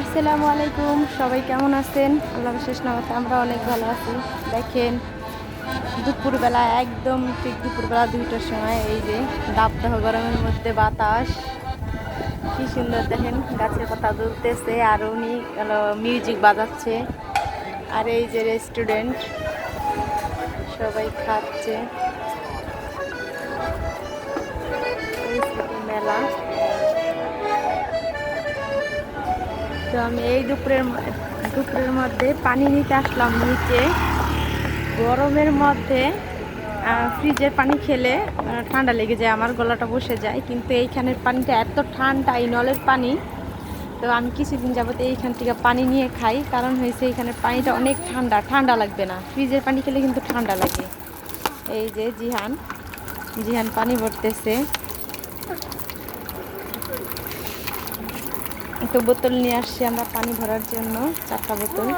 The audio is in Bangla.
আসসালামু আলাইকুম, সবাই কেমন আছেন? আল্লাহ বিশেষ নামাতে আমরা অনেক ভালো আছি। দেখেন, দুপুরবেলা, একদম ঠিক দুপুরবেলা দুইটার সময় এই যে দাবদাহ গরমের মধ্যে বাতাস। কি সুন্দর, দেখেন, গাছের পাতা দুলতেছে, আর উনি মিউজিক বাজাচ্ছে। আর এই যে রেস্টুরেন্ট, সবাই খাচ্ছে। তো আমি এই দুপুরের দুপুরের মধ্যে পানি নিতে আসলাম নিচে। গরমের মধ্যে ফ্রিজের পানি খেলে ঠান্ডা লেগে যায়, আমার গলাটা বসে যায়। কিন্তু এইখানের পানিটা এত ঠান্ডা এই নলের পানি। তো আমি কিছুদিন যাবত এইখান থেকে পানি নিয়ে খাই। কারণ হয়েছে এইখানে পানিটা অনেক ঠান্ডা ঠান্ডা লাগবে না। ফ্রিজের পানি খেলে কিন্তু ঠান্ডা লাগে। এই যে জিহান জিহান পানি ভরতেছে। তো বোতল নিয়ে আসছি আমরা পানি ভরার জন্য চারটা বোতল।